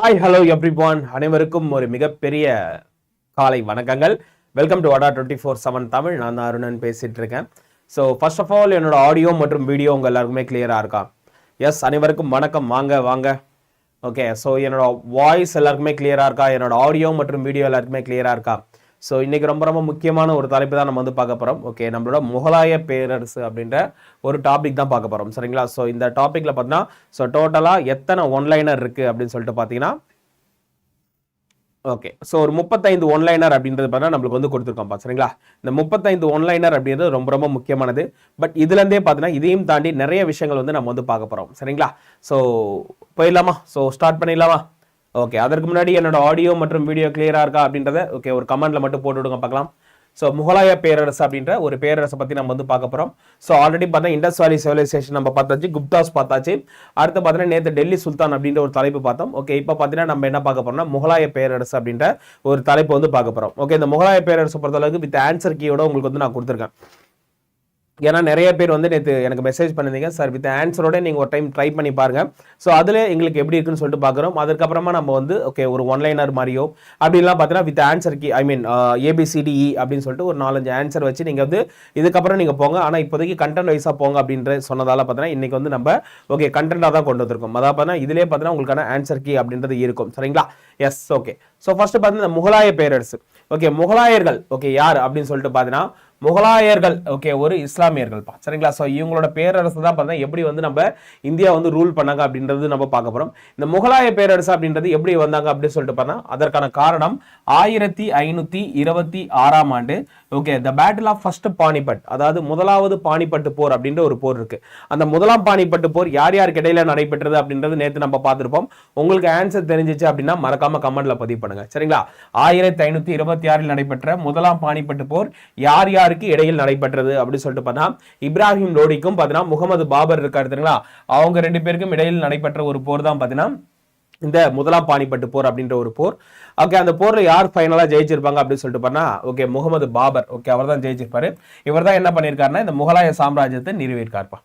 Hi hello everyone அனைவருக்கும் ஒரு மிகப்பெரிய காலை வணக்கங்கள். Welcome to Vada twenty four seven Tamil நான் தான் அருணன் பேசிகிட்டு இருக்கேன். ஸோ ஃபர்ஸ்ட் ஆஃப் ஆல் என்னோட ஆடியோ மற்றும் வீடியோ உங்கள் எல்லாருக்குமே கிளியராக இருக்கா? எஸ் அனைவருக்கும் வணக்கம். வாங்க வாங்க. ஓகே ஸோ என்னோட வாய்ஸ் எல்லாருக்குமே கிளியராக இருக்கா? என்னோட ஆடியோ மற்றும் வீடியோ எல்லாருக்குமே கிளியராக இருக்கா? ஸோ இன்றைக்கி ரொம்ப ரொம்ப முக்கியமான ஒரு தலைப்பு தான் நம்ம வந்து பார்க்க போகிறோம் ஓகே நம்மளோட முகலாய பேரரசு அப்படின்ற ஒரு டாபிக் தான் பார்க்க போகிறோம் சரிங்களா? ஸோ இந்த டாப்பிக்கில் பார்த்தீங்கன்னா ஸோ டோட்டலாக எத்தனை ஒன்லைனர் இருக்குது அப்படின்னு சொல்லிட்டு பார்த்தீங்கன்னா ஓகே ஸோ ஒரு முப்பத்தைந்து ஒன்லைனர் அப்படின்றது பார்த்தா நம்மளுக்கு வந்து கொடுத்துருக்கோம்ப்பா சரிங்களா? இந்த முப்பத்தைந்து ஒன்லைனர் அப்படின்றது ரொம்ப ரொம்ப முக்கியமானது. பட் இதுலேருந்தே பார்த்தீங்கன்னா இதையும் தாண்டி நிறைய விஷயங்கள் வந்து நம்ம வந்து பார்க்க போகிறோம் சரிங்களா? ஸோ போயிடலாமா? ஸோ ஸ்டார்ட் பண்ணிடலாமா? ஓகே அதற்கு முன்னாடி என்னோட ஆடியோ மற்றும் வீடியோ கிளியராக இருக்கா அப்படின்றத ஓகே ஒரு கமெண்ட்ல மட்டும் போட்டு விடுங்க பார்க்கலாம். ஸோ முகலாய பேரரசு அப்படின்ற ஒரு பேரரசை பற்றி நம்ம வந்து பார்க்க போகிறோம் ஸோ ஆல்ரெடி பார்த்தா இண்டஸ் வேலி சிவிலைசேஷன் நம்ம பார்த்தாச்சு குப்தாஸ் பார்த்தாச்சு. அடுத்து பார்த்தீங்கன்னா நேற்று டெல்லி சுல்தான் அப்படின்ற ஒரு தலைப்பு பார்த்தோம். ஓகே இப்போ பார்த்தீங்கன்னா நம்ம என்ன பார்க்க போகிறோம்னா முகலாய பேரரசு அப்படின்ற ஒரு தலைப்பு வந்து பார்க்க போகிறோம் ஓகே இந்த முகலாய பேரரசு பொறுத்தளவுக்கு வித் ஆன்சர் கீயோட உங்களுக்கு வந்து நான் கொடுத்துருக்கேன். ஏன்னா நிறைய பேர் வந்து நேற்று எனக்கு மெசேஜ் பண்ணிருந்தீங்க சார் வித் ஆன்சரோட நீங்கள் ஒரு டைம் ட்ரை பண்ணி பாருங்கள் ஸோ அதில் எங்களுக்கு எப்படி இருக்குன்னு சொல்லிட்டு பார்க்குறோம் அதுக்கப்புறமா நம்ம வந்து ஓகே ஒரு ஒன்லைனர் மாதிரியோ அப்படின்லாம் பார்த்தீங்கன்னா with answer Ki I mean ABCDE அப்படின்னு சொல்லிட்டு ஒரு நாலஞ்சு ஆன்சர் வச்சு நீங்கள் வந்து இதுக்கப்புறம் நீங்கள் போங்க. ஆனால் இப்போதைக்கு கண்டென்ட் வைஸாக போங்க அப்படின்ற சொன்னதால பார்த்தீங்கன்னா இன்றைக்கி வந்து நம்ம ஓகே கண்டென்ட்டாக தான் கொண்டு வந்திருக்கோம். அதாவது பார்த்தீங்கன்னா இதிலே பார்த்தீங்கன்னா உங்களுக்கான ஆன்சர் கீ அப்படின்றது இருக்கும். சரிங்களா? எஸ் ஓகே ஸோ ஃபஸ்ட்டு பார்த்தீங்கன்னா முகலாய பேரரசு. ஓகே முகலாயர்கள் ஓகே யார் அப்படின்னு சொல்லிட்டு பார்த்தீங்கன்னா முகலாயர்கள் ஓகே ஒரு இஸ்லாமியர்கள் பா சரிங்களா? ஸோ இவங்களோட பேரரசு தான் பார்த்தா எப்படி வந்து நம்ம இந்தியா வந்து ரூல் பண்ணாங்க அப்படின்றது நம்ம பார்க்க போகிறோம் இந்த முகலாய பேரரசு அப்படின்றது எப்படி வந்தாங்க அப்படின்னு சொல்லிட்டு பார்த்தா அதற்கான காரணம் ஆயிரத்தி ஐநூற்றி இருபத்தி ஆறாம் ஆண்டு okay the battle of first Panipat அதாவது முதலாவது பானிபட்டு போர் அப்படின்ற ஒரு போர் இருக்கு. அந்த முதலாம் பானிபட்டு போர் யார் யாருக்கு இடையில நடைபெற்றது அப்படின்றது நேற்று நம்ம பார்த்துருப்போம். உங்களுக்கு ஆன்சர் தெரிஞ்சிச்சு அப்படின்னா மறக்காம கமெண்ட்ல பதிவு பண்ணுங்க. சரிங்களா? ஆயிரத்தி ஐநூற்றி இருபத்தி ஆறில் நடைபெற்ற முதலாம் பானிபட்டு போர் யார் யார் யாருக்கு இடையில் நடைபெற்றது அப்படின்னு சொல்லிட்டு பார்த்தா இப்ராஹிம் லோடிக்கும் பார்த்தீங்கன்னா முகமது பாபர் இருக்காரு தெரியுங்களா? அவங்க ரெண்டு பேருக்கும் இடையில் நடைபெற்ற ஒரு போர் தான் பார்த்தீங்கன்னா இந்த முதலாம் பாணிப்பட்டு போர் அப்படின்ற ஒரு போர். ஓகே அந்த போரில் யார் ஃபைனலாக ஜெயிச்சிருப்பாங்க அப்படின்னு சொல்லிட்டு பார்த்தா ஓகே முகமது பாபர். ஓகே அவர் தான் ஜெயிச்சிருப்பாரு. இவர் தான் என்ன பண்ணியிருக்காருன்னா இந்த முகலாய சாம்ராஜ்யத்தை நிறுவியிருக்காருப்பா.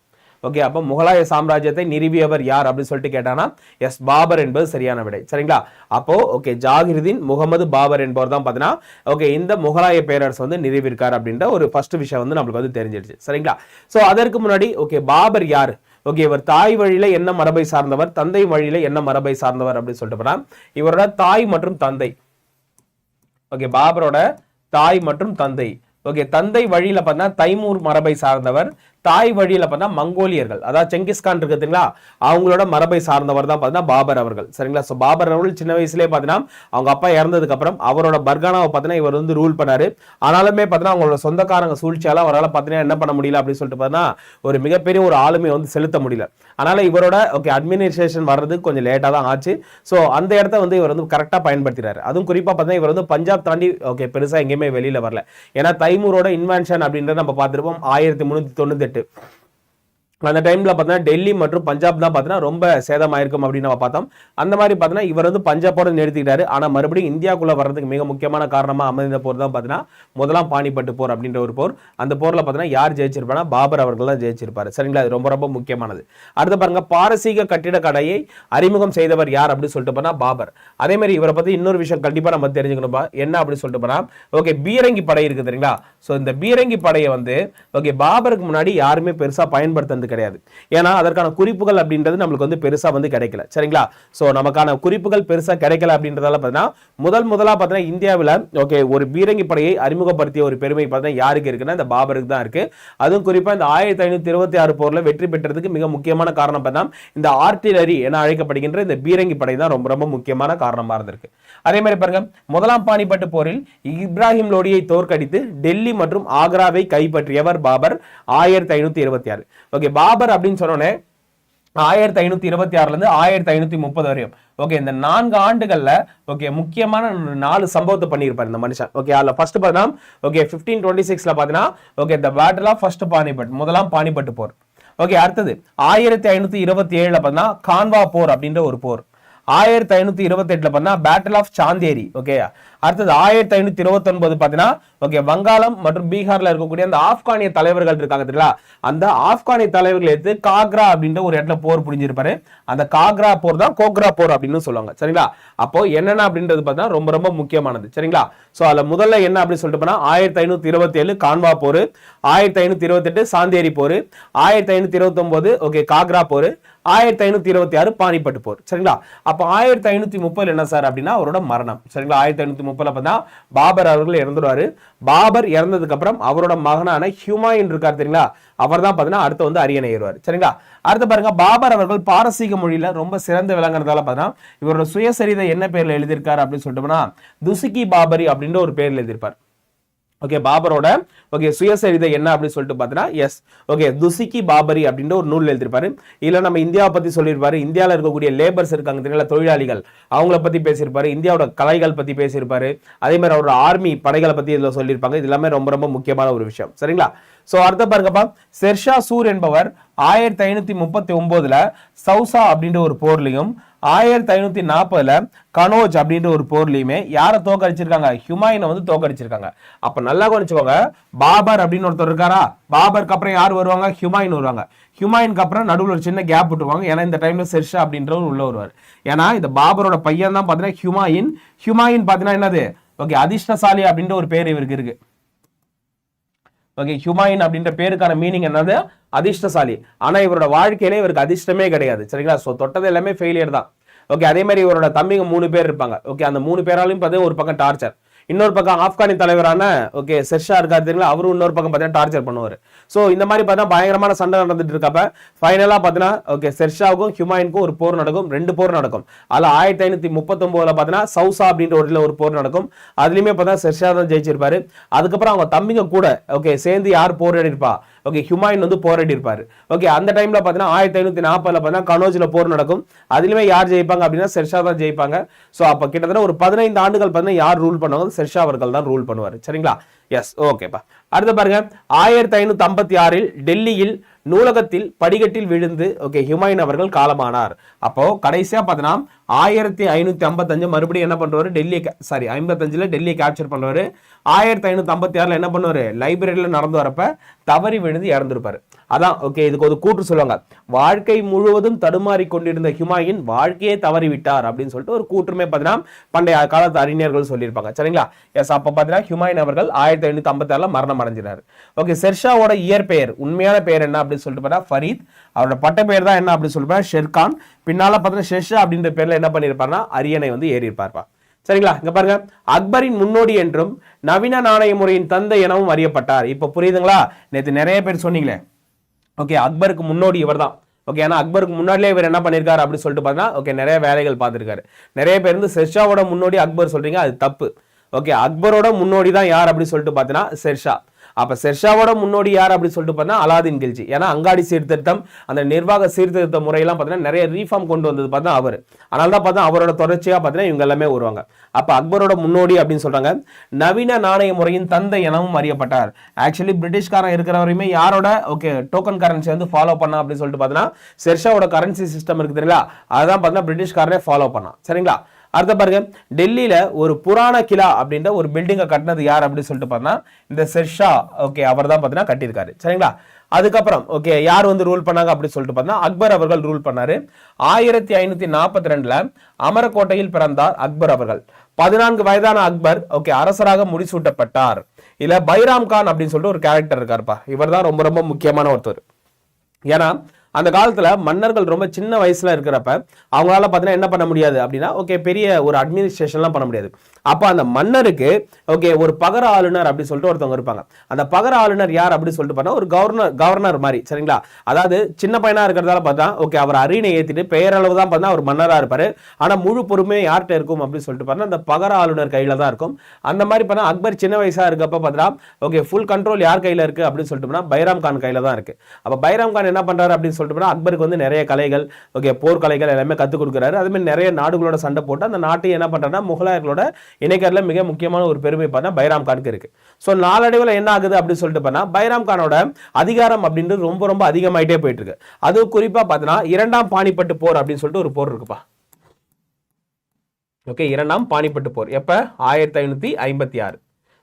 ஓகே அப்போ முகலாய சாம்ராஜ்யத்தை நிறுவியவர் யார் அப்படின்னு சொல்லிட்டு கேட்டானா எஸ் பாபர் என்பது சரியான விடை. சரிங்களா? அப்போ ஓகே ஜாகிருதீன் முகமது பாபர் என்பவர் தான் பார்த்தீங்கன்னா ஓகே இந்த முகலாய பேரரசு வந்து நிறுவியிருக்கார் அப்படின்ற ஒரு ஃபர்ஸ்ட் விஷயம் வந்து நம்மளுக்கு வந்து தெரிஞ்சிருச்சு சரிங்களா? ஸோ அதற்கு முன்னாடி ஓகே பாபர் யார்? ஓகே இவர் தாய் வழியில என்ன மரபை சார்ந்தவர் தந்தை வழியில என்ன மரபை சார்ந்தவர் அப்படின்னு சொல்லிட்டு போனா இவரோட தாய் மற்றும் தந்தை. ஓகே பாபரோட தாய் மற்றும் தந்தை. ஓகே தந்தை வழியில பார்த்தா தைமூர் மரபை சார்ந்தவர் தாய் வழியில் பார்த்தா மங்கோலியர்கள். அதாவது செங்கிஸ்கான் இருக்குதுங்களா அவங்களோட மரபை சார்ந்தவர் தான் பார்த்தீங்கன்னா பாபர் அவர்கள். சரிங்களா? ஸோ பாபர் அவர்கள் சின்ன வயசுலேயே பார்த்தீங்கன்னா அவங்க அப்பா இறந்ததுக்கப்புறம் அவரோட பர்கானாவை பார்த்தீங்கன்னா இவர் வந்து ரூல் பண்ணாரு. ஆனாலுமே பார்த்தீங்கன்னா அவங்களோட சொந்தக்காரங்க சூழ்ச்சியால் அவரால் பார்த்தீங்கன்னா என்ன பண்ண முடியல அப்படின்னு சொல்லிட்டு பார்த்தீங்கன்னா ஒரு மிகப்பெரிய ஒரு ஆளுமை வந்து செலுத்த முடியல. அதனால் இவரோட ஓகே அட்மினிஸ்ட்ரேஷன் வர்றதுக்கு கொஞ்சம் லேட்டாக தான் ஆச்சு. ஸோ அந்த இடத்த வந்து இவர் வந்து கரெக்டாக பயன்படுத்தினார் அதுவும் குறிப்பாக பார்த்தீங்கன்னா இவர் வந்து பஞ்சாப் தாண்டி ஓகே பெருசாக எங்கேயுமே வெளியில் வரல. ஏன்னா தைமூரோட இன்வென்ஷன் அப்படின்றத நம்ம பார்த்துருப்போம். ஆயிரத்தி முந்நூற்றி ആയിട്ട് அந்த டைமில் பார்த்தீங்கன்னா டெல்லி மற்றும் பஞ்சாப் தான் பார்த்தீங்கன்னா ரொம்ப சேதமாயிருக்கும் அப்படின்னு நம்ம பார்த்தோம். அந்த மாதிரி பார்த்தீங்கன்னா இவர் வந்து பஞ்சாபோட நிறுத்திக்கிட்டாரு. ஆனால் மறுபடியும் இந்தியாக்குள்ளே வர்றதுக்கு மிக முக்கியமான காரணமாக அமைந்த போர் தான் பார்த்தீங்கன்னா முதலாம் பாணிப்பட்டு போர் அப்படின்ற ஒரு போர். அந்த போரில் பார்த்தீங்கன்னா யார் ஜெயிச்சிருப்பானா பாபர் அவர்கள் தான் ஜெயிச்சிருப்பாரு. சரிங்களா? அது ரொம்ப ரொம்ப முக்கியமானது. அடுத்து பாருங்க பாரசீக கட்டிடக்கலையை அறிமுகம் செய்தவர் யார் அப்படின்னு சொல்லிட்டு போனால் பாபர். அதே மாதிரி இவரை பற்றி இன்னொரு விஷயம் கண்டிப்பாக நம்ம தெரிஞ்சுக்கணும்பா. என்ன அப்படின்னு சொல்லிட்டு போனால் ஓகே பீரங்கி படை இருக்குது சரிங்களா ஸோ இந்த பீரங்கி படையை வந்து ஓகே பாபருக்கு முன்னாடி யாருமே பெருசாக பயன்படுத்த பயன்படுத்துறது கிடையாது. ஏன்னா அதற்கான குறிப்புகள் அப்படின்றது நம்மளுக்கு வந்து பெருசா வந்து கிடைக்கல. சரிங்களா? ஸோ நமக்கான குறிப்புகள் பெருசா கிடைக்கல அப்படின்றதால பார்த்தீங்கன்னா முதல் முதலா பார்த்தீங்கன்னா இந்தியாவில் ஓகே ஒரு பீரங்கி படையை அறிமுகப்படுத்திய ஒரு பெருமை பார்த்தீங்கன்னா யாருக்கு இருக்குன்னா இந்த பாபருக்கு தான் இருக்கு. அதுவும் குறிப்பாக இந்த ஆயிரத்தி ஐநூத்தி இருபத்தி ஆறு போரில் வெற்றி பெற்றதுக்கு மிக முக்கியமான காரணம் பார்த்தீங்கன்னா இந்த ஆர்டிலரி என அழைக்கப்படுகின்ற இந்த பீரங்கி படை தான் ரொம்ப ரொம்ப முக்கியமான காரணமாக இருந்திருக்கு. அதே மாதிரி பாருங்க முதலாம் பானிபட்டு போரில் இப்ராஹிம் லோடியை தோற்கடித்து டெல்லி மற்றும் ஆக்ராவை கைப்பற்றியவர் பாபர் ஆயிரத்தி ஐநூத்தி இருபத்தி ஆறு. ஓகே பாபர் அப்படின்னு சொன்னோன்னே ஆயிரத்தி ஐநூத்தி இருபத்தி ஆறுல இருந்து ஆயிரத்தி ஐநூத்தி முப்பது வரையும். ஓகே இந்த நான்கு ஆண்டுகள்ல ஓகே முக்கியமான நாலு சம்பவத்தை பண்ணியிருப்பார் இந்த மனுஷன். ஓகே அதுல ஃபர்ஸ்ட் பார்த்தீங்கன்னா ஓகே பிப்டீன் டுவெண்ட்டி சிக்ஸ்ல பாத்தீங்கன்னா ஓகே இந்த பேட்டில் ஆஃப் ஃபர்ஸ்ட் பானிபட் முதலாம் பானிபட்டு போர். ஓகே அடுத்தது ஆயிரத்தி ஐநூத்தி இருபத்தி ஏழுல பார்த்தீங்கன்னா கான்வா போர் அப்படின்ற ஒரு போர். ஆயிரத்தி ஐநூத்தி இருபத்தி எட்டுல பார்த்தீங்கன்னா பேட்டில் ஆஃப் சாந்தேரி ஓகே அடுத்தது ஆயிரத்தி ஐநூத்தி இருபத்தி ஒன்பது பாத்தீங்கன்னா ஓகே வங்காளம் மற்றும் பீகார்ல இருக்கக்கூடிய அந்த ஆப்கானிய தலைவர்கள் இருக்காங்க தெரியல அந்த ஆப்கானிய தலைவர்கள் எடுத்து காக்ரா அப்படின்ற ஒரு இடத்துல போர் புரிஞ்சிருப்பாரு. அந்த காக்ரா போர் தான் கோக்ரா போர் அப்படின்னு சொல்லுவாங்க சரிங்களா? அப்போ என்னென்ன அப்படின்றது பார்த்தீங்கன்னா ரொம்ப ரொம்ப முக்கியமானது சரிங்களா? சோ அதுல முதல்ல என்ன அப்படின்னு சொல்லிட்டு போனால் ஆயிரத்தி ஐநூத்தி இருபத்தி ஏழு கான்வா போர் ஆயிரத்தி ஐநூத்தி இருபத்தி எட்டு சாந்தேரி போர் ஆயிரத்தி ஐநூத்தி இருபத்தி ஒன்பது ஓகே காக்ரா போர் ஆயிரத்தி ஐநூத்தி இருபத்தி ஆறு பானிப்பட்டு போர் சரிங்களா? அப்போ ஆயிரத்தி ஐநூத்தி முப்பது என்ன சார் அப்படின்னா அவரோட மரணம். சரிங்களா? ஆயிரத்தி ஐநூத்தி முப்பது பார்த்தா பாபர் அவர்கள் இறந்துடுவாரு. பாபர் இறந்ததுக்கு அப்புறம் அவரோட மகனான ஹியூமாயின் இருக்கார் தெரியுங்களா? அவர் தான் பார்த்தீங்கன்னா அடுத்து வந்து அரியணை ஏறுவார். சரிங்களா? அடுத்து பாருங்க பாபர் அவர்கள் பாரசீக மொழியில ரொம்ப சிறந்து விளங்குறதால பார்த்தீங்கன்னா இவரோட சுயசரிதை என்ன பேர்ல எழுதியிருக்காரு அப்படின்னு சொல்லிட்டோம்னா துசுகி பாபரி அப்படின்ற ஒரு பேர்ல எழுதியிருப்பார். ஓகே பாபரோட ஓகே சுயசரிதை என்ன அப்படின்னு சொல்லிட்டு பார்த்தீங்கன்னா எஸ் ஓகே துசிக்கி பாபரி அப்படின்ற ஒரு நூல் எழுதியிருப்பாரு. இல்லை நம்ம இந்தியாவை பற்றி சொல்லியிருப்பாரு. இந்தியாவில் இருக்கக்கூடிய லேபர்ஸ் இருக்காங்க தெரியல தொழிலாளிகள். அவங்கள பற்றி பேசியிருப்பாரு. இந்தியாவோட கலைகள் பற்றி பேசியிருப்பாரு. அதே மாதிரி அவரோட ஆர்மி படைகளை பற்றி இதில் சொல்லியிருப்பாங்க. இது எல்லாமே ரொம்ப ரொம்ப முக்கியமான ஒரு விஷயம். சரிங்களா? ஸோ அடுத்த பாருங்கப்பா. ஷெர்ஷா சூர் என்பவர் ஆயிரத்தி ஐநூற்றி முப்பத்தி ஒம்போதில் சௌசா அப்படின்ற ஒரு போர்லையும் ஆயிரத்தி ஐநூற்றி நாற்பதில் கனோஜ் அப்படின்ற ஒரு போர்லையுமே யாரை தோக்கடிச்சிருக்காங்க ஹுமாயினை வந்து தோக்கடிச்சிருக்காங்க அப்போ நல்லா கவனிச்சுக்கோங்க. பாபர் அப்படின்னு ஒருத்தர் இருக்காரா? பாபருக்கு அப்புறம் யார் வருவாங்க? ஹுமாயின் வருவாங்க. ஹுமாயினுக்கு அப்புறம் நடுவில் ஒரு சின்ன கேப் விட்டுருவாங்க. ஏன்னா இந்த டைமில் செர்ஷா அப்படின்றவர் உள்ள வருவார். ஏன்னா இந்த பாபரோட பையன் தான் பார்த்தீங்கன்னா ஹுமாயின். ஹுமாயின் பார்த்தீங்கன்னா என்னது? ஓகே அதிர்ஷ்டசாலி அப்படின்ற ஒரு பேர் இவருக்கு இருக்குது ஓகே ஹுமாயின் அப்படின்ற பேருக்கான மீனிங் என்னது? அதிர்ஷ்டசாலி. ஆனா இவரோட வாழ்க்கையில இவருக்கு அதிர்ஷ்டமே கிடையாது. சரிங்களா? ஸோ தொட்டது எல்லாமே ஃபெயிலியர் தான். ஓகே அதே மாதிரி இவரோட தம்பிங்க மூணு பேர் இருப்பாங்க. ஓகே அந்த மூணு பேராலையும் பார்த்தீங்கன்னா ஒரு பக்கம் டார்ச்சர் இன்னொரு பக்கம் ஆப்கானி தலைவரான ஓகே செர்ஷா இருக்காரு தெரியல அவரும் இன்னொரு பக்கம் பார்த்தீங்கன்னா டார்ச்சர் பண்ணுவார். ஸோ இந்த மாதிரி பார்த்தா பயங்கரமான சண்டை நடந்துட்டு இருக்கப்ப ஃபைனலாக பார்த்தீங்கன்னா ஓகே செர்ஷாவுக்கும் ஹியூமாயினுக்கும் ஒரு போர் நடக்கும் ரெண்டு போர் நடக்கும். அதில் ஆயிரத்தி ஐநூற்றி முப்பத்தொம்போதில் பார்த்தீங்கன்னா சவுசா அப்படின்ற ஒரு ஒரு போர் நடக்கும். அதுலேயுமே பார்த்தா செர்ஷா தான் ஜெயிச்சிருப்பாரு. அதுக்கப்புறம் அவங்க தம்பிங்க கூட ஓகே சேர்ந்து யார் போராடிருப்பா ஓகே ஹியூமாயின் வந்து போராடிருப்பார் ஓகே அந்த டைமில் பார்த்தீங்கன்னா ஆயிரத்தி ஐநூற்றி நாற்பதில் பார்த்தீங்கன்னா கனோஜில் போர் நடக்கும். அதுலேயுமே யார் ஜெயிப்பாங்க அப்படின்னா செர்ஷா தான் ஜெயிப்பாங்க. ஸோ அப்போ கிட்டத்தட்ட ஒரு பதினைந்து ஆண்டுகள் பார்த்தீங்கன்னா யார் ரூல் பண்ணுவாங்க? ஷெர்ஷா அவர்கள் தான் ரூல் பண்ணுவார். சரிங்களா? எஸ் ஓகேப்பா அடுத்து பாருங்க. ஆயிரத்தி ஐநூத்தி ஐம்பத்தி ஆறில் டெல்லியில் நூலகத்தில் படிக்கட்டில் விழுந்து ஓகே ஹுமாயூன் அவர்கள் காலமானார். அப்போ கடைசியா பார்த்தீங்கன்னா ஆயிரத்தி ஐநூத்தி ஐம்பத்தஞ்சு மறுபடியும் என்ன பண்றாரு டெல்லி சாரி ஐம்பத்தஞ்சுல டெல்லியை கேப்சர் பண்றாரு ஆயிரத்தி ஐநூத்தி ஐம்பத்தி ஆறுல என்ன பண்ணுவாரு? லைப்ரரியில நடந்து வரப்ப தவறி விழுந்து இறந்துருப்பாரு. அதான் ஓகே இதுக்கு ஒரு கூற்று சொல்லுவாங்க. வாழ்க்கை முழுவதும் தடுமாறி கொண்டிருந்த ஹுமாயூன் வாழ்க்கையே தவறிவிட்டார் அப்படின்னு சொல்லிட்டு ஒரு கூற்றுமே பார்த்தீங்கன்னா பண்டைய காலத்து அறிஞர்கள் சொல்லியிருப்பாங்க. சரிங்களா? எஸ் அப்போ பார்த்தீங்கன்னா ஹுமாயூன் அவர்கள் ஆயிரத்தி ஐநூற்றி ஐம்பத்தாறில் மரணம் அடைஞ்சினார் ஓகே செர்ஷாவோட இயற்பெயர் உண்மையான பெயர் என்ன அப்படின்னு சொல்லிட்டு பார்த்தா ஃபரீத். அவரோட பட்ட பெயர் தான் என்ன அப்படின்னு சொல்லிட்டு ஷெர்கான். பின்னால் பார்த்தீங்கன்னா ஷெர்ஷா அப்படின்ற பேரில் என்ன பண்ணியிருப்பாருன்னா அரியணை வந்து ஏறி இருப்பார்ப்பா சரிங்களா? இங்க பாருங்க. அக்பரின் முன்னோடி என்றும் நவீன நாணய முறையின் தந்தை எனவும் அறியப்பட்டார். இப்ப புரியுதுங்களா? நேற்று நிறைய பேர் சொன்னீங்களே. ஓகே அக்பருக்கு முன்னோடி இவர் தான் ஓகே ஏன்னா அக்பருக்கு முன்னாடியே இவர் என்ன பண்ணியிருக்காரு அப்படின்னு சொல்லிட்டு பார்த்தீங்கன்னா ஓகே நிறைய வேலைகள் பார்த்துருக்காரு. நிறைய பேர் வந்து ஷெர்ஷாவோட முன்னோடி அக்பர் சொல்றீங்க அது தப்பு. ஓகே அக்பரோட முன்னோடி தான் யார் அப்படின்னு சொல்லிட்டு பார்த்தீங்கன்னா ஷெர்ஷா. அப்போ ஷெர்ஷாவோட முன்னோடி யார் அப்படின்னு சொல்லிட்டு பார்த்தா அலாதீன் கில்ஜி. ஏன்னா அங்காடி சீர்திருத்தம் அந்த நிர்வாக சீர்திருத்த முறையெல்லாம் பார்த்தீங்கன்னா நிறைய ரீஃபார்ம் கொண்டு வந்தது பார்த்தா அவர். அதனால தான் பார்த்தா அவரோட தொடர்ச்சியாக பார்த்தீங்கன்னா இவங்க எல்லாமே வருவாங்க. அப்போ அக்பரோட முன்னோடி அப்படின்னு சொல்கிறாங்க நவீன நாணய முறையின் தந்தை எனவும் அறியப்பட்டார். ஆக்சுவலி பிரிட்டிஷ்காரன் இருக்கிற வரையுமே யாரோட? ஓகே டோக்கன் கரன்சி வந்து ஃபாலோ பண்ணா அப்படின்னு சொல்லிட்டு பார்த்தீங்கன்னா ஷெர்ஷாவோட கரன்சி சிஸ்டம் இருக்குது தெரியல அதான் பார்த்தீங்கன்னா பிரிட்டிஷ்காரனே ஃபாலோ பண்ணான். சரிங்களா? அடுத்த பாருங்க டெல்லியில ஒரு புராண கிலா அப்படின்ற ஒரு பில்டிங்கை கட்டினது யார் அப்படின்னு சொல்லிட்டு பார்த்தா இந்த செர்ஷா ஓகே அவர் தான் பார்த்தீங்கன்னா கட்டியிருக்காரு. சரிங்களா? அதுக்கப்புறம் ஓகே யார் வந்து ரூல் பண்ணாங்க அப்படின்னு சொல்லிட்டு பார்த்தா அக்பர் அவர்கள் ரூல் பண்ணாரு. ஆயிரத்தி ஐநூத்தி நாற்பத்தி ரெண்டுல அமரக்கோட்டையில் பிறந்தார் அக்பர் அவர்கள். பதினான்கு வயதான அக்பர் ஓகே அரசராக முடிசூட்டப்பட்டார். இல்ல பைராம் கான் அப்படின்னு சொல்லிட்டு ஒரு கேரக்டர் இருக்காருப்பா. இவர் தான் ரொம்ப ரொம்ப முக்கியமான ஒருத்தர். ஏன்னா அந்த காலத்தில் மன்னர்கள் ரொம்ப சின்ன வயசில் இருக்கிறப்ப அவங்களால பார்த்தீங்கன்னா என்ன பண்ண முடியாது அப்படின்னா ஓகே பெரிய ஒரு அட்மினிஸ்ட்ரேஷன்லாம் பண்ண முடியாது. அப்போ அந்த மன்னருக்கு ஓகே ஒரு பகர ஆளுநர் அப்படின்னு சொல்லிட்டு ஒருத்தவங்க இருப்பாங்க. அந்த பகர ஆளுநர் யார் அப்படின்னு சொல்லிட்டு பார்த்தா ஒரு கவர்னர் கவர்னர் மாதிரி சரிங்களா? அதாவது சின்ன பையனாக இருக்கிறதால பார்த்தா ஓகே அவர் அரியணை ஏற்றிட்டு பெயரளவு தான் பார்த்தா அவர் மன்னராக இருப்பார். ஆனால் முழு பொறுமையே யார்கிட்ட இருக்கும் அப்படின்னு சொல்லிட்டு பார்த்தா அந்த பகர ஆளுநர் கையில் தான் இருக்கும். அந்த மாதிரி பார்த்தா அக்பர் சின்ன வயசாக இருக்கப்ப பார்த்தா ஓகே ஃபுல் கண்ட்ரோல் யார் கையில் இருக்குது அப்படின்னு சொல்லிட்டு பைராம் கான் கையில் தான் இருக்குது அப்போ பைராம் கான் என்ன பண்ணுறாரு அப்படின்னு சொல்லிட்டு அக்பருக்கு வந்து நிறைய கலைகள் ஓகே போர்க்கலைகள் எல்லாமே கற்றுக் கொடுக்குறாரு. அதுமாதிரி நிறைய நாடுகளோட சண்டை போட்டு அந்த நாட்டை என்ன பண்ணுறாங்கன்னா முகலாயர்களோட இணைக்கிறதுல மிக முக்கியமான ஒரு பெருமை பார்த்தா பைராம் கானுக்கு இருக்குது ஸோ நாளடைவில் என்ன ஆகுது அப்படின்னு சொல்லிட்டு பார்த்தா பைராம் கானோட அதிகாரம் அப்படின்றது ரொம்ப ரொம்ப அதிகமாயிட்டே போயிட்டு இருக்கு அது குறிப்பாக பார்த்தீங்கன்னா இரண்டாம் பாணிப்பட்டு போர் அப்படின்னு சொல்லிட்டு ஒரு போர் இருக்குப்பா. ஓகே இரண்டாம் பாணிப்பட்டு போர். எப்போ? ஆயிரத்தி ஐநூற்றி ஐம்பத்தி ஆறு.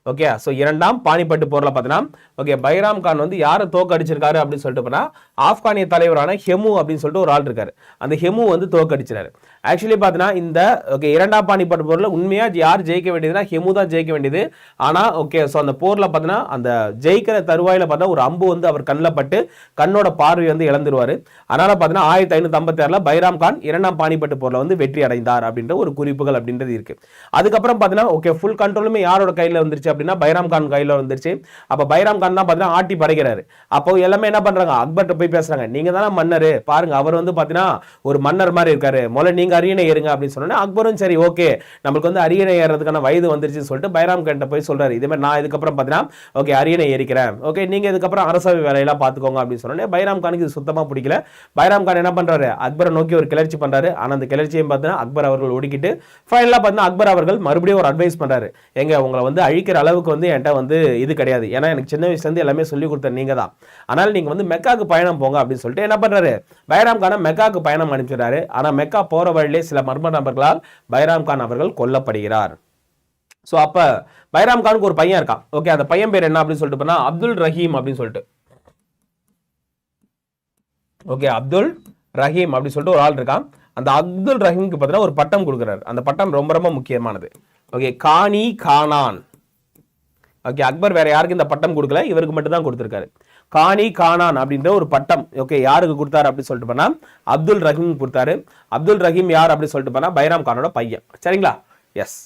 ஓகே ஸோ இரண்டாம் பானிப்பட்டு போரில் பார்த்தீங்கன்னா ஓகே பைராம் கான் வந்து யாரை தோக்கடிச்சிருக்காரு அப்படின்னு சொல்லிட்டு போனால் ஆப்கானிய தலைவரான ஹெமு அப்படின்னு சொல்லிட்டு ஒரு ஆள் இருக்காரு. அந்த ஹெமு வந்து தோக்கடிச்சிறாரு ஆக்சுவலி பார்த்தீங்கன்னா இந்த ஓகே இரண்டாம் பானிப்பட்டு போரில் உண்மையாக யார் ஜெயிக்க வேண்டியதுன்னா ஹெமு தான் ஜெயிக்க வேண்டியது. ஆனால் ஓகே ஸோ அந்த போரில் பார்த்தீங்கன்னா அந்த ஜெயிக்கிற தருவாயில் பார்த்தா ஒரு அம்பு வந்து அவர் கண்ணில் பட்டு கண்ணோட பார்வை வந்து இழந்துருவார். அதனால் பார்த்தீங்கன்னா ஆயிரத்தி ஐநூற்றி ஐம்பத்தாறில் பைராம் கான் இரண்டாம் பாணிப்பட்டு போரில் வந்து வெற்றி அடைந்தார் அப்படின்ற ஒரு குறிப்புகள் அப்படின்றது இருக்குது அதுக்கப்புறம் பார்த்தீங்கன்னா ஓகே ஃபுல் கண்ட்ரோலுமே யாரோட கையில் வந்துருச்சு அப்படின்னா பைராம் கான் கையில் வந்துருச்சு. அப்போ பைராம் கான் தான் பார்த்தீங்கன்னா ஆட்டி படைக்கிறாரு. அப்போ எல்லாமே என்ன பண்ணுறாங்க அக்பர்கிட்ட போய் பேசுகிறாங்க நீங்கள் தானே மன்னர்? பாருங்கள் அவர் வந்து பார்த்தீங்கன்னா ஒரு மன்னர் மாதிரி இருக்காரு. முதல்ல நீங்கள் அரியணை ஏறுங்க அப்படின்னு சொன்னோன்னே அக்பரும் சரி ஓகே. நம்மளுக்கு வந்து அரியணை ஏறதுக்கான வயது வந்துருச்சுன்னு சொல்லிட்டு பைராம் கண்ட போய் சொல்கிறார் இதே மாதிரி நான் இதுக்கப்புறம் பார்த்தீங்கன்னா ஓகே அரியணை ஏறிக்கிறேன். ஓகே நீங்கள் இதுக்கப்புறம் அரசவை வேலையெல்லாம் பார்த்துக்கோங்க அப்படின்னு சொன்னோன்னே பைராம் கானுக்கு இது சுத்தமாக பிடிக்கல. பைராம் கான் என்ன பண்ணுறாரு அக்பரை நோக்கி ஒரு கிளர்ச்சி பண்ணுறாரு ஆனால் அந்த கிளர்ச்சியும் பார்த்தீங்கன்னா அக்பர் அவர்கள் ஒடுக்கிட்டு ஃபைனலாக பார்த்தீங்கன்னா அக்பர் அவர்கள் மறுபடியும் ஒரு அட்வைஸ் பண்ணுறாரு எங்க உங்களை வந்து அழிக்கிற அளவுக்கு வந்து என்கிட்ட வந்து இது கிடையாது. ஏன்னா எனக்கு சின்ன வயசுலேருந்து எல்லாமே சொல்லி கொடுத்த நீங்கள் தான். ஆனால் நீங்கள் வந்து மெக்காவுக்கு பயணம் போங்க அப்படின்னு சொல்லிட்டு என்ன பண்ணுறாரு பைராம் கானை மெக்காவுக்கு பயணம் அனுப்பிச்சிடுறாரு. ஆனால் மெக்கா போகிற வழியிலே சில மர்ம நபர்களால் பைராம் கான் அவர்கள் கொல்லப்படுகிறார். ஸோ அப்போ பைராம் கானுக்கு ஒரு பையன் இருக்கான். ஓகே அந்த பையன் பேர் என்ன அப்படின்னு சொல்லிட்டு போனா அப்துல் ரஹீம் அப்படின்னு சொல்லிட்டு. ஓகே அப்துல் ரஹீம் அப்படின்னு சொல்லிட்டு ஒரு ஆள் இருக்கான். அந்த அப்துல் ரஹீம்க்கு பார்த்தீங்கன்னா ஒரு பட்டம் கொடுக்குறாரு. அந்த பட்டம் ரொம்ப ரொம்ப முக்கியமானது. ஓகே காணி கானான் ஓகே அக்பர் வேற யாருக்கு இந்த பட்டம் கொடுக்கல. இவருக்கு மட்டும் தான் கொடுத்துருக்காரு. காணி கானான் அப்படின்ற ஒரு பட்டம். ஓகே யாருக்கு கொடுத்தாரு அப்படின்னு சொல்லிட்டு போனா அப்துல் ரஹீம் கொடுத்தாரு. அப்துல் ரஹீம் யார் அப்படின்னு சொல்லிட்டு போனா பைராம் கானோட பையன். சரிங்களா? எஸ்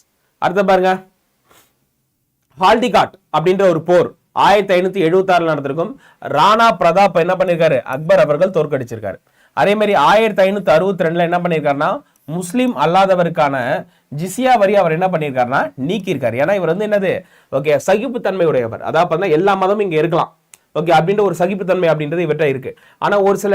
அடுத்த பாருங்க. ஹால்டிகாட் அப்படின்ற ஒரு போர் ஆயிரத்தி ஐநூத்தி எழுபத்தி ஆறுல நடந்திருக்கும். ராணா பிரதாப் என்ன பண்ணிருக்காரு? அக்பர் அவர்கள் தோற்கடிச்சிருக்காரு. அதே மாதிரி ஆயிரத்தி ஐநூத்தி அறுபத்தி ரெண்டுல என்ன பண்ணிருக்காருன்னா முஸ்லீம் அல்லாதவருக்கான ஜிசியா வரி அவர் என்ன பண்ணியிருக்காருன்னா நீக்கியிருக்காரு. ஏன்னா இவர் வந்து என்னது? ஓகே சகிப்புத்தன்மை உடையவர் அதாவது பார்த்தீங்கன்னா எல்லா மதமும் இங்க இருக்கலாம். ஓகே அப்படின்ற ஒரு சகிப்புத்தன்மை அப்படின்றது இவற்றை இருக்கு. ஆனா ஒரு சில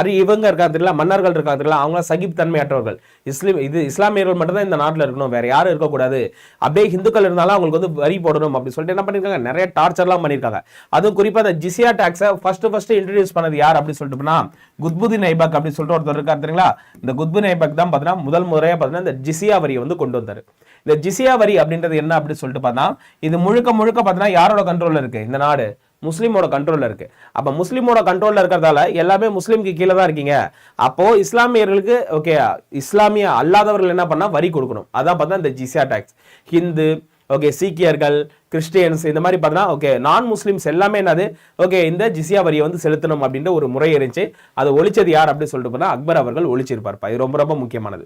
அறி இவங்க இருக்காங்க தெரியல மன்னர்கள் இருக்காங்க தெரியல அவங்க சகிப்புத்தன்மையற்றவர்கள். இஸ்லீம் இது இஸ்லாமியர்கள் மட்டும் தான் இந்த நாட்டில் இருக்கணும். வேற யாரும் இருக்கக்கூடாது. அப்படியே இந்துக்கள் இருந்தாலும் அவங்களுக்கு வந்து வரி போடணும் அப்படின்னு சொல்லிட்டு என்ன பண்ணிருக்காங்க? நிறைய டார்ச்சர்லாம் பண்ணியிருக்காங்க அதுவும் குறிப்பா அந்த ஜிசியா டாக்ஸை ஃபர்ஸ்ட் ஃபர்ஸ்ட் இன்ட்ரடியூஸ் பண்ணது யார் அப்படின்னு சொல்லிட்டு போனா குத்புதீன் ஐபக் அப்படின்னு சொல்லிட்டு ஒருத்தர் இருக்காரு தெரியுங்களா? இந்த குத்புதீன் ஐபக் தான் பார்த்தீங்கன்னா முதல் முறையாக பார்த்தீங்கன்னா இந்த ஜிசியா வரியை வந்து கொண்டு வந்தாரு. இந்த ஜிசியா வரி அப்படின்றது என்ன அப்படின்னு சொல்லிட்டு பார்த்தா இது முழுக்க முழுக்க பார்த்தீங்கன்னா யாரோட கண்ட்ரோல்ல இருக்கு? இந்த நாடு. முஸ்லீமோட கண்ட்ரோலில் இருக்குது அப்போ முஸ்லீமோட கண்ட்ரோலில் இருக்கிறதால எல்லாமே முஸ்லீம்க்கு கீழே தான் இருக்கீங்க. அப்போது இஸ்லாமியர்களுக்கு ஓகே இஸ்லாமிய அல்லாதவர்கள் என்ன பண்ணால் வரி கொடுக்கணும். அதான் பார்த்தா இந்த ஜிசியா டேக்ஸ் ஹிந்து ஓகே சீக்கியர்கள் கிறிஸ்டியன்ஸ் இந்த மாதிரி பார்த்தா ஓகே நான் முஸ்லீம்ஸ் எல்லாமே என்னது? ஓகே இந்த ஜிசியா வரியை வந்து செலுத்தணும் அப்படின்ற ஒரு முறை இருந்துச்சு. அதை ஒழிச்சது யார் அப்படின்னு சொல்லிட்டு போனால் அக்பர் அவர்கள் ஒழிச்சிருப்பார். இது ரொம்ப ரொம்ப முக்கியமானது.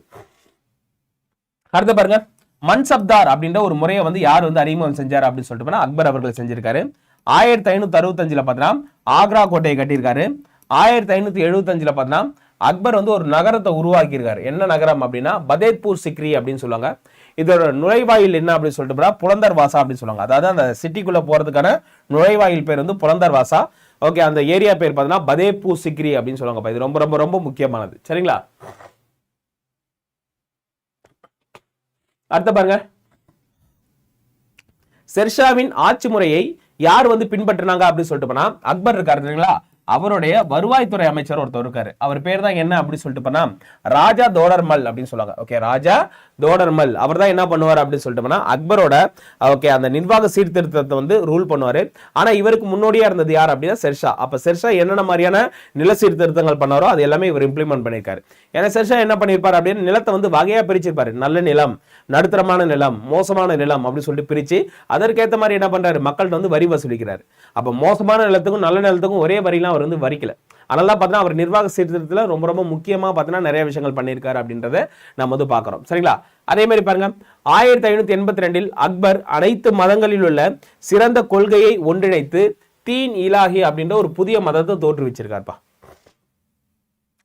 அடுத்து பாருங்க. மன்சப்தார் அப்படின்ற ஒரு முறையை வந்து யார் வந்து அறிமுகம் செஞ்சார் அப்படின்னு சொல்லிட்டு போனால் அக்பர் அவர்கள் செஞ்சிருக்காரு. ஆயிரத்தி ஐநூத்தி அறுபத்தஞ்சில் பார்த்தீங்கன்னா ஆக்ரா கோட்டையை கட்டியிருக்காரு. ஆயிரத்தி ஐநூற்றி எழுபத்தஞ்சில் பார்த்தீங்கன்னா அக்பர் வந்து ஒரு நகரத்தை உருவாக்கியிருக்காரு. என்ன நகரம் அப்படின்னா பதேத்பூர் சிக்ரி அப்படின்னு சொல்லுவாங்க. இதோட நுழைவாயில் என்ன அப்படின்னு சொல்லிட்டு புலந்தர் வாசா அப்படின்னு சொல்லுவாங்க. அதாவது அந்த சிட்டிக்குள்ளே போகிறதுக்கான நுழைவாயில் பேர் வந்து புலந்தர் வாசா. ஓகே அந்த ஏரியா பேர் பார்த்தீங்கன்னா பதேப்பூர் சிக்ரி அப்படின்னு சொல்லுவாங்க. இது ரொம்ப ரொம்ப ரொம்ப முக்கியமானது. சரிங்களா? அடுத்த பாருங்க. செர்ஷாவின் ஆட்சி முறையை யார் வந்து பின்பற்றினாங்க அப்படின்னு சொல்லிட்டு போனா அக்பர் இருக்காரு இல்லைங்களா அவருடைய வருவாய்த்துறை அமைச்சர் ஒருத்தர் இருக்காரு. அவர் பேர் தான் என்ன அப்படின்னு சொல்லிட்டு போனா ராஜா தோடர்மல் அப்படின்னு சொல்லுவாங்க. ஓகே ராஜா தோடர்மல். அவர் தான் என்ன பண்ணுவார் அப்படின்னு சொல்லிட்டு போனா அக்பரோட ஓகே அந்த நிர்வாக சீர்திருத்தத்தை வந்து ரூல் பண்ணுவார். ஆனால் இவருக்கு முன்னோடியா இருந்தது யார் அப்படின்னா செர்ஷா அப்போ செர்ஷா என்னென்ன மாதிரியான நில சீர்திருத்தங்கள் பண்ணாரோ அது எல்லாமே இவர் இம்ப்ளிமெண்ட் பண்ணியிருக்காரு. ஏன்னா செர்ஷா என்ன பண்ணியிருப்பார் அப்படின்னு நிலத்தை வந்து வகையாக பிரிச்சிருப்பாரு. நல்ல நிலம் நடுத்தரமான நிலம் மோசமான நிலம் அப்படின்னு சொல்லிட்டு பிரித்து அதற்கேற்ற மாதிரி என்ன பண்ணுறாரு மக்கள்கிட்ட வந்து வரி வசூலிக்கிறார். அப்போ மோசமான நிலத்துக்கும் நல்ல நிலத்துக்கும் ஒரே வரிலாம் அவர் வந்து வரிக்கல. அதனால பார்த்தீங்கன்னா அவர் நிர்வாக சீர்திருத்தத்தில் ரொம்ப ரொம்ப முக்கியமா பார்த்தீங்கன்னா நிறைய விஷயங்கள் பண்ணியிருக்காரு அப்படின்றத நம்ம வந்து பார்க்குறோம் சரிங்களா? அதே மாதிரி பாருங்க ஆயிரத்தி ஐநூத்தி எண்பத்தி ரெண்டில் அக்பர் அனைத்து மதங்களில் உள்ள சிறந்த கொள்கையை ஒன்றிணைத்து தீன் இலாஹி அப்படின்ற ஒரு புதிய மதத்தை தோற்றுவிச்சிருக்காருப்பா.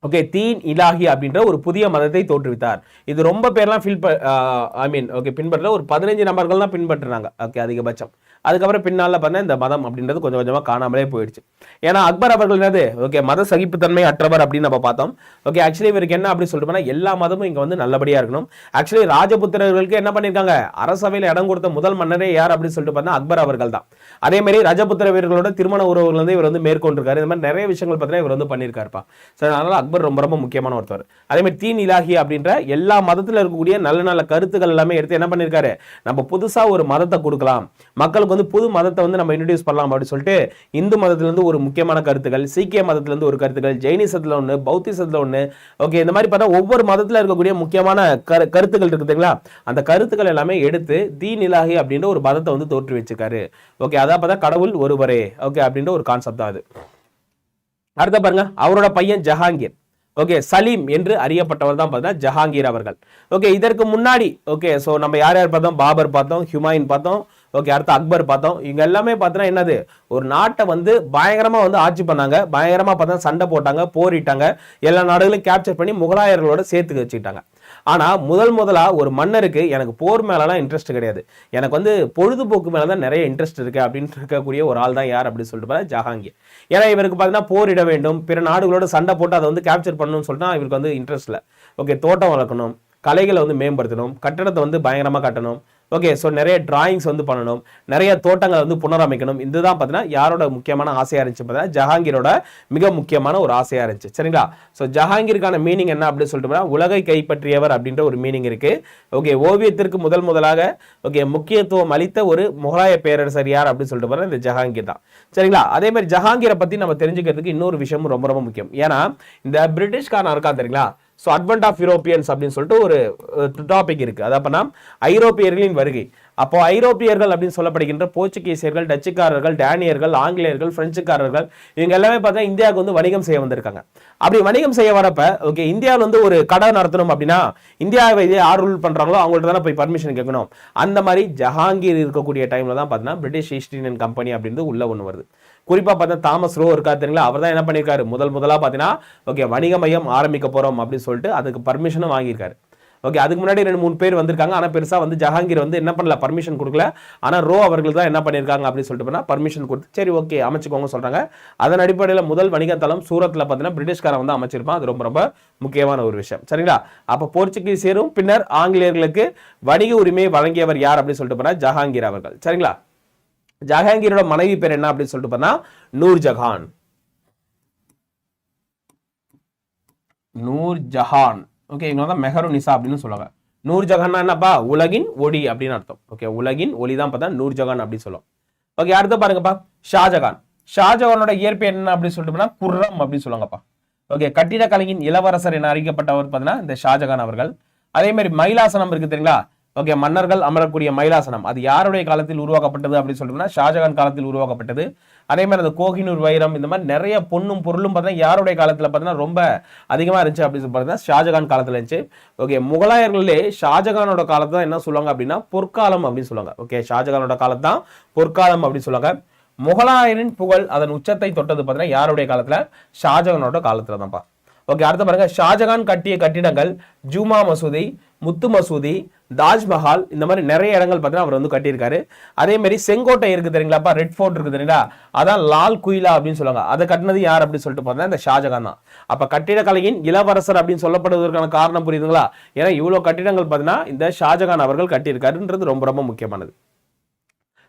ஓகே தீன் இலாஹி அப்படின்ற ஒரு புதிய மதத்தை தோற்றுவித்தார். இது ரொம்ப பேர்லாம் ஃபில் ஐ மீன் ஓகே பின்பற்றல. ஒரு பதினஞ்சு நபர்கள் தான் பின்பற்றுறாங்க ஓகே அதிகபட்சம். அதுக்கப்புறம் பின்னால் பார்த்தா இந்த மதம் அப்படின்றது கொஞ்சம் கொஞ்சமாக காணாமலே போயிடுச்சு. ஏன்னா அக்பர் அவர்கள் என்னது? ஓகே மத சகிப்புத்தன்மை அற்றவர் அப்படின்னு நம்ம பார்த்தோம். ஓகே ஆக்சுவலி இவருக்கு என்ன அப்படின்னு சொல்லிட்டு எல்லா மதமும் இங்க வந்து நல்லபடியாக இருக்கணும். ஆக்சுவலி ராஜபுத்திரர்களுக்கு என்ன பண்ணிருக்காங்க அரசவையில் இடம் கொடுத்த முதல் மன்னரே யார் அப்படின்னு சொல்லிட்டு பார்த்தா அக்பர் அவர்கள் தான். அதே மாதிரி ரஜபுத்திர வீரர்களோட திருமண உறவுகள் வந்து இவர் வந்து மேற்கொண்டிருக்காரு. இந்த மாதிரி நிறைய விஷயங்கள் பார்த்தீங்கன்னா இவர் வந்து பண்ணியிருக்காருப்பா. ஸோ அதனால அக்பர் ரொம்ப ரொம்ப முக்கியமான ஒருத்தர். அதே மாதிரி தீன் இலாகி அப்படின்ற எல்லா மதத்தில் இருக்கக்கூடிய நல்ல நல்ல கருத்துக்கள் எல்லாமே எடுத்து என்ன பண்ணியிருக்காரு? நம்ம புதுசா ஒரு மதத்தை கொடுக்கலாம். மக்களுக்கு வந்து புது மதத்தை வந்து நம்ம இன்ட்ரடியூஸ் பண்ணலாம் அப்படின்னு சொல்லிட்டு இந்து மதத்துலேருந்து ஒரு முக்கியமான கருத்துக்கள் சீக்கிய மதத்துலேருந்து ஒரு கருத்துக்கள் ஜெயினிசத்தில் ஒன்று பௌத்திசத்தில் ஒன்று ஓகே இந்த மாதிரி பார்த்தா ஒவ்வொரு மதத்தில் இருக்கக்கூடிய முக்கியமான கரு கருத்துக்கள் இருக்குதுங்களா அந்த கருத்துக்கள் எல்லாமே எடுத்து தீன் இலாஹி அப்படின்ற ஒரு மதத்தை வந்து தோற்று வச்சுக்காரு. ஓகே அதான் பார்த்தா கடவுள் ஒருவரே. ஓகே அப்படின்ற ஒரு கான்செப்ட் தான் அது. அடுத்த பாருங்க அவரோட பையன் ஜஹாங்கீர். ஓகே சலீம் என்று அறியப்பட்டவர் தான் பார்த்தா ஜஹாங்கீர் அவர்கள். ஓகே இதற்கு முன்னாடி ஓகே ஸோ நம்ம யார் யார் பார்த்தோம்? பாபர் பார்த்தோம் ஹுமாயின் பார்த்தோம் ஓகே அடுத்து அக்பர் பார்த்தோம். இவங்க எல்லாமே பார்த்தோன்னா என்னது? ஒரு நாட்டை வந்து பயங்கரமா வந்து ஆட்சி பண்ணாங்க. பயங்கரமா பார்த்தா சண்டை போட்டாங்க போரிட்டாங்க. எல்லா நாடுகளையும் கேப்சர் பண்ணி முகலாயர்களோட சேர்த்து வச்சுக்கிட்டாங்க. ஆனால் முதல் முதலாக ஒரு மன்னருக்கு எனக்கு போர் மேலலாம் இன்ட்ரெஸ்ட் கிடையாது. எனக்கு வந்து பொழுதுபோக்கு மேலே தான் நிறைய இன்ட்ரெஸ்ட் இருக்குது அப்படின்னு இருக்கக்கூடிய ஒரு ஆள் தான் யார் அப்படின்னு சொல்லிட்டு பார்த்தா ஜஹாங்கீர். ஏன்னா இவருக்கு பார்த்தீங்கன்னா போரிட வேண்டும் பிற நாடுகளோட சண்டை போட்டு அதை வந்து கேப்சர் பண்ணணும்னு சொல்லிட்டு இவருக்கு வந்து இன்ட்ரெஸ்ட் இல்லை ஓகே தோட்டம் வளர்க்கணும் கலைகளை வந்து மேம்படுத்தணும் கட்டடத்தை வந்து பயங்கரமாக கட்டணும் ஓகே ஸோ நிறைய டிராயிங்ஸ் வந்து பண்ணணும். நிறைய தோட்டங்களை வந்து புனரமைக்கணும். இதுதான் பார்த்தீங்கன்னா யாரோட முக்கியமான ஆசையாக இருந்துச்சு பார்த்தீங்கன்னா ஜஹாங்கீரோட மிக முக்கியமான ஒரு ஆசையாக இருந்துச்சு. சரிங்களா? ஸோ ஜஹாங்கீருக்கான மீனிங் என்ன அப்படின்னு சொல்லிட்டு உலகை கைப்பற்றியவர் அப்படின்ற ஒரு மீனிங் இருக்குது ஓகே ஓவியத்திற்கு முதல் முதலாக ஓகே முக்கியத்துவம் அளித்த ஒரு முகலாய பேரரசர் யார் அப்படின்னு சொல்லிட்டு போனா இந்த ஜஹாங்கீர் தான். சரிங்களா? அதே மாதிரி ஜஹாங்கீரை பற்றி நம்ம தெரிஞ்சுக்கிறதுக்கு இன்னொரு விஷயமும் ரொம்ப ரொம்ப முக்கியம். ஏன்னா இந்த பிரிட்டிஷ்காரன் இருக்கா தெரியுங்களா? ஸோ அட்வென்ட் ஆஃப் யூரோப்பியன்ஸ் அப்படின்னு சொல்லிட்டு ஒரு டாபிக் இருக்குது அது அப்பனா ஐரோப்பியர்களின் வருகை. அப்போ ஐரோப்பியர்கள் அப்படின்னு சொல்லப்படுகின்ற போர்ச்சுகீசியர்கள் டச்சுக்காரர்கள் டேனியர்கள் ஆங்கிலேயர்கள் பிரெஞ்சுக்காரர்கள் இவங்க எல்லாமே பார்த்தா இந்தியாவுக்கு வந்து வணிகம் செய்ய வந்திருக்காங்க. அப்படி வணிகம் செய்ய வரப்ப ஓகே இந்தியாவில் வந்து ஒரு கடை நடத்தணும் அப்படின்னா இந்தியாவை இதே ஆர் ரூல் பண்ணுறாங்களோ அவங்கள்ட்ட தானே போய் பர்மிஷன் கேட்கணும். அந்த மாதிரி ஜஹாங்கீர் இருக்கக்கூடிய டைமில் தான் பார்த்தீங்கன்னா பிரிட்டிஷ் ஈஸ்ட் இந்தியன் கம்பெனி அப்படின்றது உள்ள ஒன்று வருது. குறிப்பாக பார்த்தா தாமஸ் ரோ இருக்கா தெரியுங்களா? அவர் தான் என்ன பண்ணியிருக்காரு? முதல் முதலாக பார்த்தீங்கன்னா ஓகே வணிக மையம் ஆரம்பிக்க போகிறோம் அப்படின்னு சொல்லிட்டு அதுக்கு பர்மிஷனும் வாங்கியிருக்காரு. ஓகே அதுக்கு முன்னாடி ரெண்டு மூணு பேர் வந்திருக்காங்க. ஆனால் பெருசாக வந்து ஜஹாங்கீர் வந்து என்ன பண்ணல பர்மிஷன் கொடுக்கல. ஆனால் ரோ அவர்கள் தான் என்ன பண்ணியிருக்காங்க அப்படின்னு சொல்லிட்டு போனா பர்மிஷன் கொடுத்து சரி ஓகே அமைச்சுக்கோங்க சொல்கிறாங்க அதன் அடிப்படையில் முதல் வணிகத்தளம் சூரத்தில் பார்த்தீங்கன்னா பிரிட்டிஷ்காரன் வந்து அமைச்சிருப்பான். அது ரொம்ப ரொம்ப முக்கியமான ஒரு விஷயம். சரிங்களா? அப்போ போர்ச்சுகீசியரும் பின்னர் ஆங்கிலேயர்களுக்கு வணிக உரிமையை வழங்கியவர் யார் அப்படின்னு சொல்லிட்டு போனால் ஜஹாங்கீர் அவர்கள். சரிங்களா? ஜஹாங்கீரோட மனைவி பேர் என்ன அப்படின்னு சொல்லிட்டு பார்த்தா நூர் ஜஹான். நூர் ஜஹான். ஓகே இவங்க தான் மெஹரு நிசா அப்படின்னு சொல்லுவாங்க. நூர் ஜஹான்னா என்னப்பா? உலகின் ஒளி அப்படின்னு அர்த்தம். ஓகே உலகின் ஒளி தான் பார்த்தா நூர் ஜஹான் அப்படின்னு சொல்லுவோம். ஓகே அடுத்து பாருங்கப்பா ஷாஜகான். ஷாஜஹானோட இயற்பு என்ன அப்படின்னு சொல்லிட்டு குர்ரம் அப்படின்னு சொல்லுவாங்கப்பா. ஓகே கட்டிடக்கலையின் இளவரசர் என அறிவிக்கப்பட்டவர் பார்த்தீங்கன்னா இந்த ஷாஜகான் அவர்கள். அதே மாதிரி மயிலாசனம் இருக்கு தெரியுங்களா? ஓகே மன்னர்கள் அமரக்கூடிய மயிலாசனம் அது யாருடைய காலத்தில் உருவாக்கப்பட்டது அப்படின்னு சொல்லிட்டுனா ஷாஜகான் காலத்தில் உருவாக்கப்பட்டது. அதே மாதிரி அந்த கோகினூர் வைரம் இந்த மாதிரி நிறைய பொண்ணும் பொருளும் பார்த்தீங்கன்னா யாருடைய காலத்தில் பார்த்தீங்கன்னா ரொம்ப அதிகமாக இருந்துச்சு அப்படின்னு சொல்லி பார்த்தீங்கன்னா ஷாஜகான் காலத்தில் இருந்துச்சு. ஓகே முகலாயர்களே ஷாஜகானோட காலத்தை தான் என்ன சொல்லுவாங்க அப்படின்னா பொற்காலம் அப்படின்னு சொல்லுவாங்க. ஓகே ஷாஜகானோட காலத்து தான் பொற்காலம் அப்படின்னு சொல்லுவாங்க. முகலாயரின் புகழ் அதன் உச்சத்தை தொட்டது பார்த்தீங்கன்னா யாருடைய காலத்தில்? ஷாஜகானோட காலத்தில் தான்ப்பா ஓகே அடுத்து பாருங்க ஷாஜகான் கட்டிய கட்டிடங்கள் ஜூமா மசூதி முத்து மசூதி தாஜ்மஹால் இந்த மாதிரி நிறைய இடங்கள் பார்த்தீங்கன்னா அவர் வந்து கட்டியிருக்காரு. அதே மாதிரி செங்கோட்டை இருக்குது தெரியுங்களாப்பா? ரெட் ஃபோர்ட் இருக்குது தெரியுங்களா? அதான் லால் குயிலா அப்படின்னு சொல்லுவாங்க. அதை கட்டினது யார் அப்படின்னு சொல்லிட்டு பார்த்தீங்கன்னா இந்த ஷாஜகான் தான். அப்போ கட்டிடக்கலையின் இளவரசர் அப்படின்னு சொல்லப்படுவதற்கான காரணம் புரியுதுங்களா? ஏன்னா இவ்வளோ கட்டிடங்கள் பார்த்தீங்கன்னா இந்த ஷாஜகான் அவர்கள் கட்டியிருக்காருன்றது ரொம்ப ரொம்ப முக்கியமானது.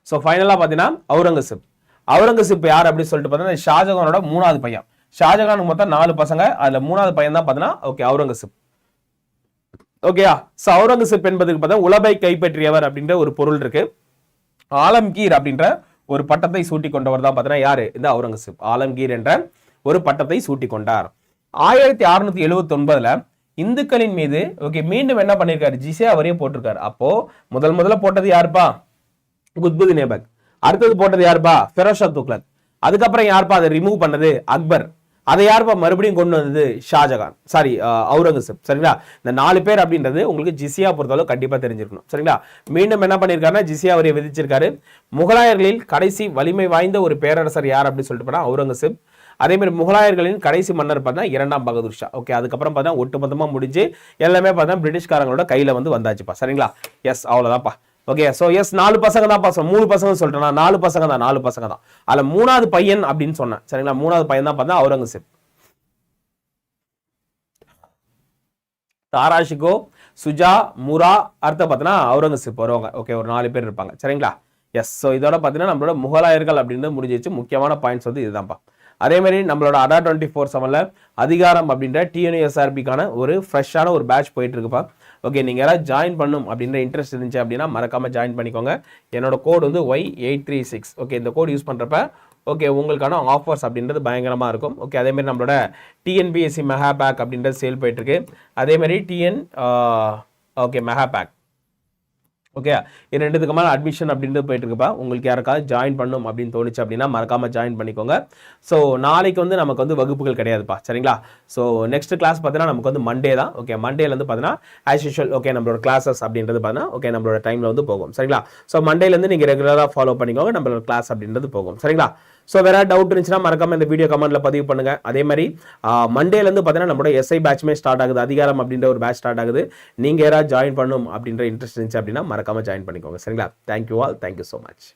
ஸோ ஃபைனலாக பார்த்தீங்கன்னா அவுரங்கசீப். அவுரங்கசீப் யார் அப்படின்னு சொல்லிட்டு பார்த்தீங்கன்னா ஷாஜகானோட மூணாவது பையன். ஷாஜகானுக்கு மொத்தம் நாலு பசங்க. அதில் மூணாவது பையன் தான் பார்த்தீங்கன்னா ஓகே அவுரங்கசீப். ஓகேயா ஸோ அவுரங்கசீப் என்பதுக்கு பார்த்தா உலகை கைப்பற்றியவர் அப்படின்ற ஒரு பொருள் இருக்கு. ஆலம்கீர் அப்படின்ற ஒரு பட்டத்தை சூட்டி கொண்டவர் தான் பார்த்தீங்கன்னா யாரு? இந்த அவுரங்கசீப். ஆலம்கீர் என்ற ஒரு பட்டத்தை சூட்டி கொண்டார். ஆயிரத்தி அறுநூத்தி எழுபத்தி ஒன்பதுல இந்துக்களின் மீது ஓகே மீண்டும் என்ன பண்ணியிருக்காரு ஜிசே அவரே போட்டிருக்காரு. அப்போ முதல் முதல்ல போட்டது யாருப்பா? குத்புதீன் நேபக். அடுத்தது போட்டது யாருப்பா? ஃபெரோஷா துக்லத் அதுக்கப்புறம் யாருப்பா? அதை ரிமூவ் பண்ணது அக்பர். அதை யாருப்பா மறுபடியும் கொண்டு வந்தது ஷாஜகான்? சாரி அவுரங்கசீப். சரிங்களா? இந்த நாலு பேர் அப்படின்றது உங்களுக்கு ஜிசியா பொறுத்தளவு கண்டிப்பாக தெரிஞ்சிருக்கணும். சரிங்களா? மீண்டும் என்ன பண்ணியிருக்காருன்னா ஜிசியா அவரை விதிச்சிருக்காரு. முகலாயர்களில் கடைசி வலிமை வாய்ந்த ஒரு பேரரசர் யார் அப்படின்னு சொல்லிட்டு போனால் அவுரங்கசீப். அதே மாதிரி முகலாயர்களின் கடைசி மன்னர் பார்த்தா இரண்டாம் பகதூர் ஷா. ஓகே அதுக்கப்புறம் பார்த்தா ஒட்டுமொத்தமாக முடிஞ்சு எல்லாமே பார்த்தா பிரிட்டிஷ்காரங்களோட கையில் வந்து வந்தாச்சுப்பா. சரிங்களா? எஸ் அவ்வளோதான்ப்பா ஓகே ஸோ எஸ் நாலு பசங்க தான் பசங்க. மூணு பசங்க சொல்லிட்டேன் நான் நாலு பசங்க தான் நாலு பசங்க தான். அதில் மூணாவது பையன் அப்படின்னு சொன்னேன். சரிங்களா? மூணாவது பையன் தான் பார்த்தா அவுரங்கசீப். தாராஷிகோ சுஜா முரா அடுத்த பார்த்தீங்கன்னா அவுரங்கசீப் வருவாங்க. ஓகே ஒரு நாலு பேர் இருப்பாங்க. சரிங்களா? எஸ் ஸோ இதோட பார்த்தீங்கன்னா நம்மளோட முகலாயர்கள் அப்படின்னு முடிஞ்சிச்சு முக்கியமான பாயிண்ட்ஸ் வந்து இதுதான்ப்பா. அதே மாதிரி நம்மளோட அடா டுவெண்ட்டி ஃபோர் செவனில் அதிகாரம் அப்படின்ற டிஎன்எஸ்ஆர்பிக்கான ஒரு ஃப்ரெஷ்ஷான ஒரு பேட்ச் போயிட்டு இருக்குப்பா. ஓகே நீங்கள் யாராவது ஜாயின் பண்ணும் அப்படின்ற இன்ட்ரெஸ்ட் இருந்துச்சு அப்படின்னா மறக்காமல் ஜாயின் பண்ணிக்கோங்க. என்னோட கோட் வந்து Y eight three six okay இந்த கோட் யூஸ் பண்ணுறப்ப ஓகே உங்களுக்கான ஆஃபர்ஸ் அப்படின்றது பயங்கரமாக இருக்கும். ஓகே அதேமாதிரி நம்மளோட டிஎன்பிஎஸ்சி மெகா பேக் அப்படின்றது சேல் போயிட்டுருக்கு அதேமாரி TN okay mega pack okay இது ரெண்டுத்துக்கு மேலே அட்மிஷன் அப்படின்றது போயிட்டு இருக்கப்பா உங்களுக்கு யாருக்காவது ஜாயின் பண்ணும் அப்படின்னு தோணுச்சு அப்படின்னா மறக்காம ஜாயின் பண்ணிக்கோங்க. ஸோ நாளைக்கு வந்து நமக்கு வந்து வகுப்புகள் கிடையாதுப்பா. சரிங்களா? ஸோ நெக்ஸ்ட் கிளாஸ் பார்த்தீங்கன்னா நமக்கு வந்து மண்டே தான். ஓகே மண்டேல வந்து பார்த்தீங்கன்னா ஆஸ் யூஷுவல் ஓகே நம்மளோட கிளாஸஸ் அப்படின்றது பார்த்தீங்கன்னா ஓகே நம்மளோட டைமில் வந்து போகும். சரிங்களா? ஸோ மண்டேலேருந்து நீங்கள் ரெகுலராக ஃபாலோ பண்ணிக்கோங்க. நம்மளோட கிளாஸ் அப்படின்றது போகும். சரிங்களா? ஸோ வேற டவுட் இருந்துச்சுன்னா மறக்காம இந்த வீடியோ கமெண்ட்ல பதிவு பண்ணுங்க. அதே மாதிரி மண்டேலேருந்து பார்த்தீங்கன்னா நம்மளோட எஸ்ஐ பேட்ச்மே ஸ்டார்ட் ஆகுது. அதிகாரம் அப்படின்ற ஒரு பேட்ச் ஸ்டார்ட் ஆகுது. நீங்கள் யாராவது ஜாயின் பண்ணும் அப்படின்ற இன்ட்ரெஸ்ட் இருந்துச்சு அப்படின்னா மறக்காம ஜாயின் பண்ணிக்கோங்க. சரிங்களா? Thank you all thank you so much